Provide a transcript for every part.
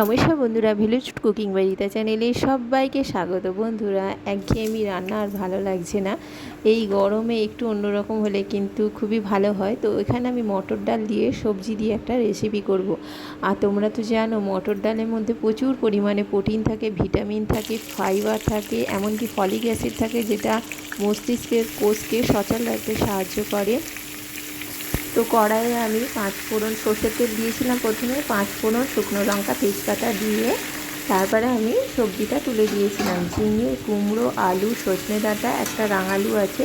নমস্কার বন্ধুরা village cooking বাড়িতে চ্যানেলে সবাইকে স্বাগত। বন্ধুরা, একঘেয়েমি রান্না আর ভালো লাগছে না। এই গরমে একটু অন্যরকম হলে কিন্তু খুবই ভালো হয়। তো এখানে আমি মটর ডাল দিয়ে সবজি দিয়ে একটা রেসিপি করব। আর তোমরা তো জানো, মটর ডালের মধ্যে প্রচুর পরিমাণে প্রোটিন থাকে ভিটামিন থাকে ফাইবার থাকে, এমনকি ফলিক অ্যাসিড থাকে, যেটা মস্তিষ্কের কোষকে সচল রাখতে সাহায্য করে। তো কড়াইয়ে আমি পাঁচ ফোড়ন সর্ষের তেল দিয়েছিলাম প্রথমে, পাঁচ ফোড়ন শুকনো লঙ্কা, তেজপাতা দিয়ে। তারপরে আমি সবজিটা তুলে দিয়েছিলাম। ঝিঙে কুমড়ো, আলু সজনে ডাঁটা, একটা রাঙালু আছে।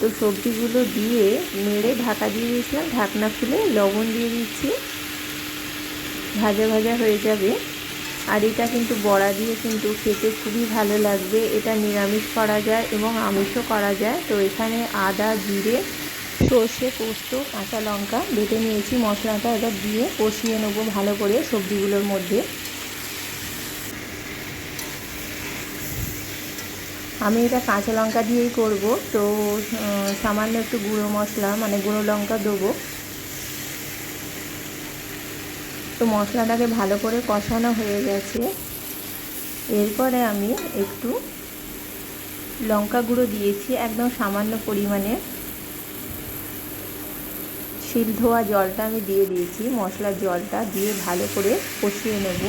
তো সবজিগুলো দিয়ে নেড়ে ঢাকা দিয়ে দিয়েছিলাম। ঢাকনা খুলে লবণ দিয়ে দিচ্ছি। ভাজা ভাজা হয়ে যাবে। আর এটা কিন্তু বড়া দিয়ে কিন্তু খেতে খুবই ভালো লাগবে। এটা নিরামিষ করা যায় এবং আমিষও করা যায়। তো এখানে আদা, জিরে সর্ষে, পোস্ত, কাঁচা লঙ্কা বেটে নিয়েছি, মশলাটা এবার দিয়ে কষিয়ে নেব ভালো করে সবজিগুলোর মধ্যে। আমি এটা কাঁচা লঙ্কা দিয়েই করব, তো সামান্য একটু গুঁড়ো মশলা মানে গুঁড়ো লঙ্কা দেবো। তো মশলাটাকে ভালো করে কষানো হয়ে গেছে। এরপরে আমি একটু লঙ্কা গুঁড়ো দিয়েছি একদম সামান্য পরিমাণে। শিল ধোয়া জলটা আমি দিয়ে দিয়েছি। মশলার জলটা দিয়ে ভালো করে কষিয়ে নেব।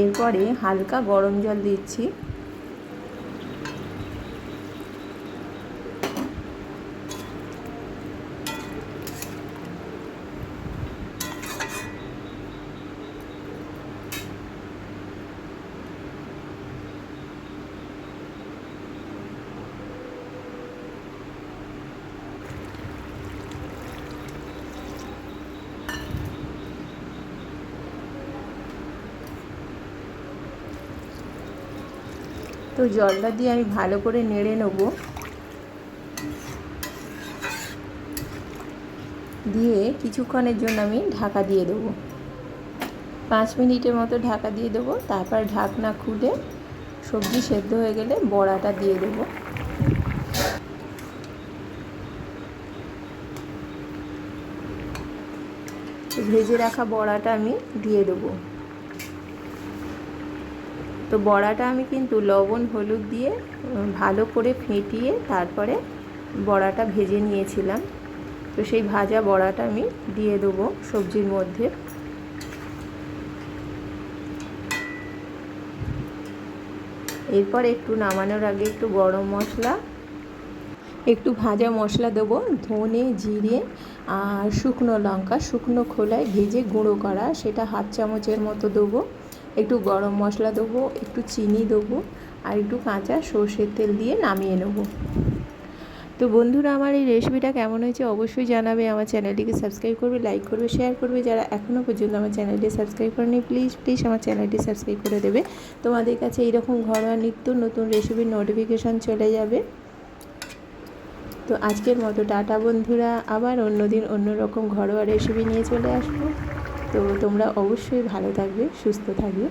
এরপরে হালকা গরম জল দিচ্ছি। তো জলটা দিয়ে আমি ভালো করে নেড়ে নেব। দিয়ে কিছুক্ষণের জন্য আমি ঢাকা দিয়ে দেবো। পাঁচ মিনিটের মতো ঢাকা দিয়ে দেবো, তারপর ঢাকনা খুলে সবজি সেদ্ধ হয়ে গেলে বড়াটা দিয়ে দেবো। ভেজে রাখা বড়াটা আমি দিয়ে দেবো। তো বড়াটা আমি কিন্তু লবণ, হলুদ দিয়ে ভালো করে ফেটিয়ে তারপরে বড়াটা ভেজে নিয়েছিলাম। তো সেই ভাজা বড়াটা আমি দিয়ে দেবো সবজির মধ্যে। এরপর একটু নামানোর আগে একটু গরম মশলা, একটু ভাজা মশলা দেবো, ধনে, জিরে আর শুকনো লঙ্কা। শুকনো খোলায় ভেজে গুঁড়ো করা, সেটা হাফ চামচের মতো দেবো। একটু গরম মশলা দেবো, একটু চিনি দেবো আর একটু কাঁচা সর্ষের তেল দিয়ে নামিয়ে নেব। তো বন্ধুরা, আমার এই রেসিপিটা কেমন হয়েছে অবশ্যই জানাবে। আমার চ্যানেলটিকে সাবস্ক্রাইব করবে, লাইক করবে, শেয়ার করবে। যারা এখনও পর্যন্ত আমার চ্যানেলটি সাবস্ক্রাইব করেনি, প্লিজ প্লিজ আমার চ্যানেলটি সাবস্ক্রাইব করে দেবে। তোমাদের কাছে এইরকম ঘরোয়া নিত্য নতুন রেসিপির নোটিফিকেশান চলে যাবে। তো আজকের মতো, টাটা বন্ধুরা। আবার অন্যদিন অন্যরকম ঘরোয়া রেসিপি নিয়ে চলে আসব। তো তোমরা অবশ্যই ভালো থাকবে সুস্থ থাকবে।